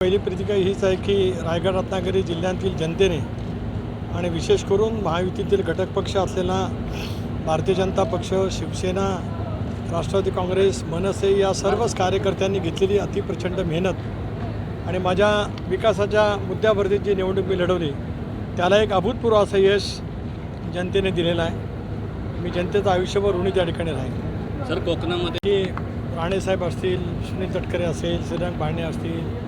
पहिली प्रतिक्रिया हीच आहे की रायगड रत्नागिरी जिल्ह्यातील जनतेने आणि विशेष करून महायुतीतील घटक पक्ष असलेला भारतीय जनता पक्ष शिवसेना राष्ट्रवादी काँग्रेस मनसे या सर्वच कार्यकर्त्यांनी घेतलेली अतिप्रचंड मेहनत. आणि माझ्या विकासाच्या मुद्द्यावरती जी निवडणूक मी लढवली त्याला एक अभूतपूर्व असं यश जनतेने दिलेलं आहे. मी जनतेचं आयुष्यभर ऋणी त्या ठिकाणी राहील सर कोकणामध्ये राणेसाहेब असतील सुनील तटकरे असेल श्रीरंग बाणे असतील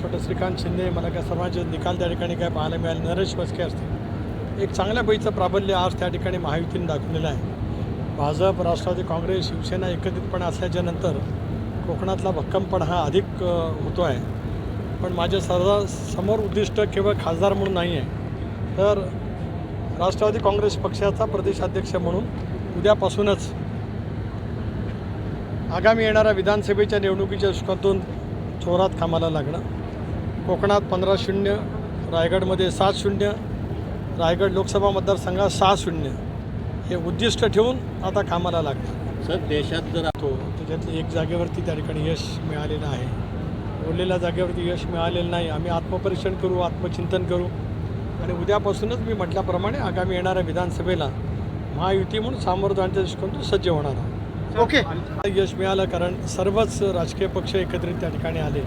मला श्रीकांत शिंदे मला काय सर्वांचे निकाल त्या ठिकाणी काय पाहायला मिळाले नरेश बसके असतील. एक चांगल्या पैचं प्राबल्य आज त्या ठिकाणी महायुतीने दाखवलेलं आहे. भाजप राष्ट्रवादी काँग्रेस शिवसेना एकत्रितपणे असल्याच्या नंतर कोकणातला भक्कमपण हा अधिक होतो आहे. पण माझ्या सर्व समोर उद्दिष्ट केवळ खासदार म्हणून नाही आहे. तर राष्ट्रवादी काँग्रेस पक्षाचा प्रदेशाध्यक्ष म्हणून उद्यापासूनच आगामी येणाऱ्या विधानसभेच्या निवडणुकीच्या दृष्टिकोनातून जोरात कामाला लागणं. कोकणात पंधरा शून्य रायगडमध्ये सात शून्य रायगड लोकसभा मतदारसंघात सहा शून्य. हे उद्दिष्ट ठेवून आता कामाला लागणं सर देशात जर तो त्याच्यातली एक जागेवरती त्या ठिकाणी यश मिळालेलं आहे. उरलेल्या जागेवरती यश मिळालेलं नाही. आम्ही आत्मपरीक्षण करू आत्मचिंतन करू. आणि उद्यापासूनच मी म्हटल्याप्रमाणे आगामी येणाऱ्या विधानसभेला महायुती म्हणून सामोरं जाण्याच्या दृष्टिकोनातून सज्ज होणार आहोत. ओके. यश मिळालं कारण सर्वच राजकीय पक्ष एकत्रित त्या ठिकाणी आले.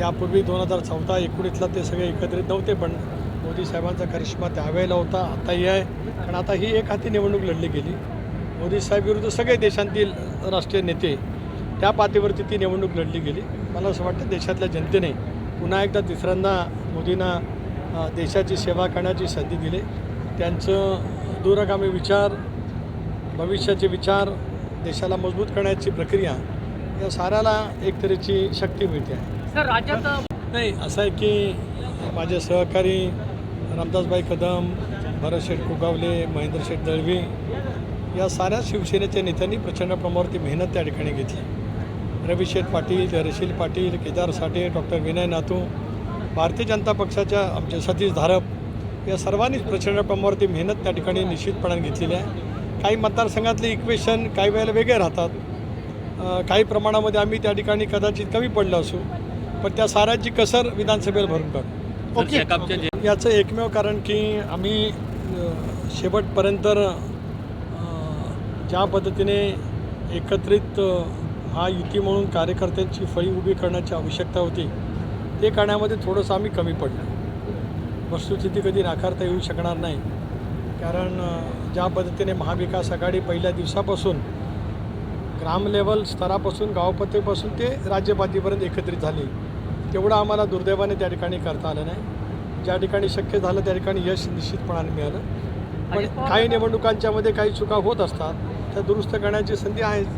यापूर्वी दोन हजार चौदा एकोणीसला ते सगळे एकत्रित नव्हते पण मोदी साहेबांचा करिश्मा त्यावेळेला होता आताही आहे. कारण आता ही एक हाती निवडणूक लढली गेली. मोदी साहेब विरुद्ध सगळे देशांतील राष्ट्रीय नेते त्या पातळीवरती ती निवडणूक लढली गेली. मला असं वाटतं देशातल्या जनतेने पुन्हा एकदा तिसऱ्यांदा मोदींना देशाची सेवा करण्याची संधी दिली. त्यांचं दूरगामी विचार भविष्याचे विचार देशाला मजबूत करण्याची प्रक्रिया या साऱ्याला एक तऱ्हेची शक्ती मिळते. आहे सर राज्यात नाही असं आहे की माझे सहकारी रामदासबाई कदम भरत शेठ कुगावले महेंद्र शेठ दळवी या साऱ्या शिवसेनेच्या नेत्यांनी प्रचंड प्रमाणावरती मेहनत त्या ठिकाणी घेतली. रवी शेठ पाटील धैर्यशील पाटील केदार साठे डॉक्टर विनय नातू भारतीय जनता पक्षाच्या आमचे सतीश धारप या सर्वांनीच प्रचंड प्रमाणावरती मेहनत त्या ठिकाणी निश्चितपणाने घेतलेली आहे. काही मतदारसंघातले इक्वेशन काही वेळेला वेगळे राहतात. काही प्रमाणामध्ये आम्ही त्या ठिकाणी कदाचित कमी पडलो असू पण त्या साऱ्याची कसर विधानसभेला भरून काढू जे याचं एकमेव कारण की आम्ही शेवटपर्यंत ज्या पद्धतीने एकत्रित अ, महायुती म्हणून कार्यकर्त्यांची फळी उभी करण्याची आवश्यकता होती ते करण्यामध्ये थोडंसं आम्ही कमी पडलो. वस्तुस्थिती कधी नाकारता येऊ शकणार नाही. कारण ज्या पद्धतीने महाविकास आघाडी पहिल्या दिवसापासून ग्राम लेवल स्तरापासून गावपातळीपासून ते राज्यपातळीपर्यंत एकत्रित झाली. तेवढं आम्हाला दुर्दैवाने त्या ठिकाणी करता आलं नाही. ज्या ठिकाणी शक्य झालं त्या ठिकाणी यश निश्चितपणाने मिळालं. पण काही निवडणुकांच्यामध्ये काही चुका होत असतात त्या दुरुस्त करण्याची संधी आहेच.